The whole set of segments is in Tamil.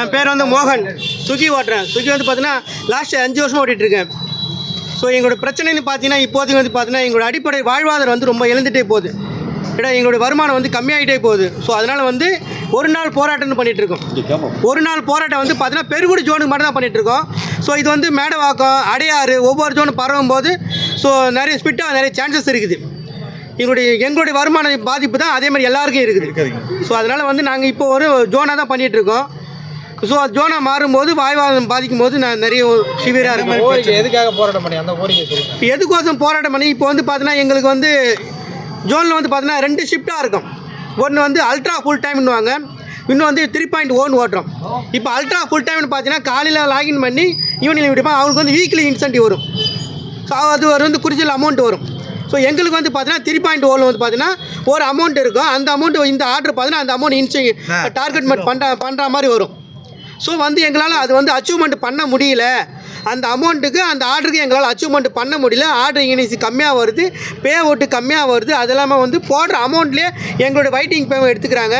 என் பேர் வந்து மோகன். சுகி ஓட்டுறேன். சுகி வந்து பார்த்தீங்கன்னா லாஸ்ட் அஞ்சு வருஷமாக ஓட்டிகிட்டு இருக்கேன். ஸோ எங்களோட பிரச்சனைன்னு பார்த்தீங்கன்னா இப்போதைக்கு வந்து பார்த்தீங்கன்னா எங்களோட அடிப்படை வாழ்வாதாரம் வந்து ரொம்ப இழந்துட்டே போகுது. ஏன்னா எங்களுடைய வருமானம் வந்து கம்மியாகிட்டே போகுது. ஸோ அதனால் வந்து ஒரு நாள் போராட்டம்னு பண்ணிகிட்டு இருக்கோம். ஒரு நாள் போராட்டம் வந்து பார்த்தீங்கன்னா பெருகுடி ஜோனுக்கு மட்டும் தான் பண்ணிகிட்டு இருக்கோம். ஸோ இது வந்து மேடவாக்கம் அடையாறு ஒவ்வொரு ஜோனு பரவும் போது ஸோ நிறைய ஸ்பிட்டாக நிறைய சான்சஸ் இருக்குது. எங்களுடைய எங்களுடைய வருமான பாதிப்பு தான் அதே மாதிரி எல்லாருக்கும் இருக்குது. ஸோ அதனால் வந்து நாங்கள் இப்போ ஒரு ஜோனாக தான் பண்ணிகிட்டு இருக்கோம். ஸோ ஜோனாக மாறும்போது வாய்வாதம் பாதிக்கும் போது நான் நிறைய சிவியராக இருக்கும். எதுக்காக போராட்டம் பண்ணி அந்த கோரிக்கை எதுக்கோசம் போராட்டம் பண்ணி இப்போ வந்து பார்த்தீங்கன்னா எங்களுக்கு வந்து ஜோனில் வந்து பார்த்தீங்கன்னா ரெண்டு ஷிஃப்ட்டாக இருக்கும். ஒன்று வந்து அல்ட்ரா ஃபுல் டைம்னுவாங்க இன்னும் வந்து த்ரீ பாயிண்ட் ஓன் ஓட்டுறோம். இப்போ அல்ட்ரா ஃபுல் டைம்னு பார்த்தீங்கன்னா காலையில் லாகின் பண்ணி ஈவினிங் விடுப்போம் அவங்களுக்கு வந்து வீக்லி இன்சென்டிவ் வரும். ஸோ அது ஒரு வந்து குறிச்சல் அமௌண்ட் வரும். ஸோ எங்களுக்கு வந்து பார்த்தீங்கன்னா த்ரீ பாயிண்ட் ஓவில் வந்து பார்த்தீங்கன்னா ஒரு அமௌண்ட் இருக்கும். அந்த அமௌண்ட் இந்த ஆர்டர் பார்த்தீங்கன்னா அந்த அமௌண்ட் இன்செ டார்கெட் மட்டும் பண்ணுற பண்ணுற மாதிரி வரும். ஸோ வந்து எங்களால் அது வந்து அச்சீவ்மெண்ட் பண்ண முடியல. அந்த அமௌண்ட்டுக்கு அந்த ஆர்டருக்கு எங்களால் அச்சீவ்மெண்ட் பண்ண முடியல. ஆர்டர் இனிசி கம்மியாக வருது. பே ஓட்டு கம்மியாக வருது. அது இல்லாமல் வந்து போடுற அமௌண்ட்லேயே எங்களோட வெயிட்டிங் பே எடுத்துக்கிறாங்க.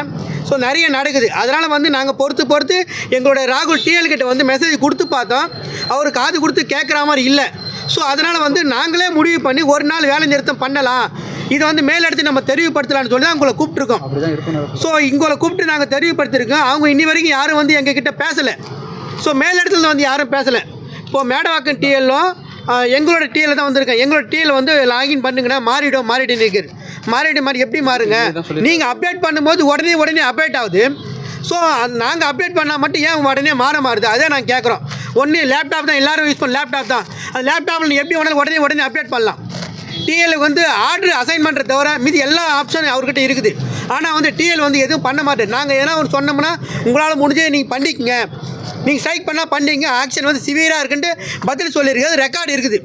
ஸோ நிறைய நடக்குது. அதனால் வந்து நாங்கள் பொறுத்து பொறுத்து எங்களோட ராகுல் டிஎல் கிட்ட வந்து மெசேஜ் கொடுத்து பார்த்தோம். அவர் காது கொடுத்து கேட்குற மாதிரி இல்லை. ஸோ அதனால் வந்து நாங்களே முடிவு பண்ணி ஒரு நாள் வேலை நிறுத்தம் பண்ணலாம். இதை வந்து மேலெடுத்து நம்ம தெரிவுபடுத்தலாம்னு சொல்லி தான் உங்களை கூப்பிட்ருக்கோம் ஸோ இங்களை கூப்பிட்டு நாங்கள் தெரிவுபடுத்திருக்கோம். அவங்க இன்னி வரைக்கும் யாரும் வந்து எங்கள் கிட்ட பேசலை. ஸோ மேலிடத்துல வந்து யாரும் பேசலை. இப்போது மேடவாக்கம் டிஎல்லும் எங்களோட டிஎல் தான் வந்திருக்கேன். எங்களோட டிஎல் வந்து லாகின் பண்ணுங்கன்னா மாறிடும் மாறிட்டு நிற்குது மாறிட்டு மாதிரி எப்படி மாறுங்க? நீங்கள் அப்டேட் பண்ணும்போது உடனே உடனே அப்டேட் ஆகுது. ஸோ நாங்கள் அப்டேட் பண்ணால் மட்டும் ஏன் உடனே மாற மாறுது? அதே நாங்கள் கேட்குறோம் ஒன்று லேப்டாப் தான் எல்லோரும் யூஸ் பண்ண லேப்டாப் தான். அந்த லேப்டாப்பில் எப்படி வேணாலும் உடனே உடனே அப்டேட் பண்ணலாம். டிஎலுக்கு வந்து ஆர்டர் அசைன் பண்ணுற தவிர மீதி எல்லா ஆப்ஷனும் அவர்கிட்ட இருக்குது. ஆனால் வந்து டிஎல் வந்து எதுவும் பண்ண மாட்டேன். நாங்கள் எதனா ஒன்று சொன்னோம்னா உங்களால் முடிஞ்சே நீங்கள் பண்ணிக்கங்க. நீங்கள் ஸ்ட்ரைக் பண்ணால் பண்ணிங்க. ஆக்ஷன் வந்து சிவியராக இருக்குன்ட்டு பதில் சொல்லியிருக்கு அது ரெக்கார்டு இருக்குது.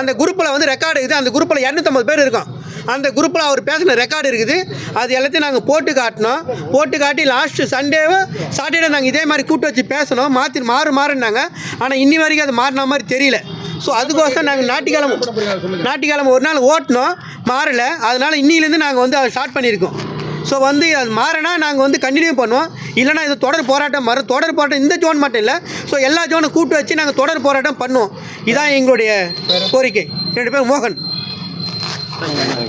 அந்த குரூப்பில் வந்து ரெக்கார்டு இருக்குது. அந்த குரூப்பில் இரநூத்தம்பது பேர் இருக்கும் அந்த குரூப்பில் அவர் பேசின ரெக்கார்டு இருக்குது. அது எல்லாத்தையும் நாங்கள் போட்டு காட்டினோம். போட்டு காட்டி லாஸ்ட்டு சண்டேவோ சாட்டர்டே நாங்கள் இதே மாதிரி கூட்டு வச்சு பேசணும் மாற்றி மாறு மாறுனாங்க ஆனால் இன்னி வரைக்கும் அது மாறின மாதிரி தெரியல. ஸோ அதுக்கோசரம் நாங்கள் ஞாயிற்றுக்கிழமை ஞாயிற்றுக்கிழமை ஒரு நாள் ஓட்டினோம். மாறலை. அதனால் இன்னிலேருந்து நாங்கள் வந்து அதை ஸ்டார்ட் பண்ணியிருக்கோம். ஸோ வந்து அது மாறினா நாங்கள் வந்து கண்டினியூ பண்ணுவோம். இல்லைனா இது தொடர் போராட்டம் வரும். தொடர் போராட்டம் இந்த ஜோன் மட்டும் இல்லை. ஸோ எல்லா ஜோனை கூட்டு வச்சு நாங்கள் தொடர் போராட்டம் பண்ணுவோம். இதான் எங்களுடைய கோரிக்கை. ரெண்டு பேர் மோகன்.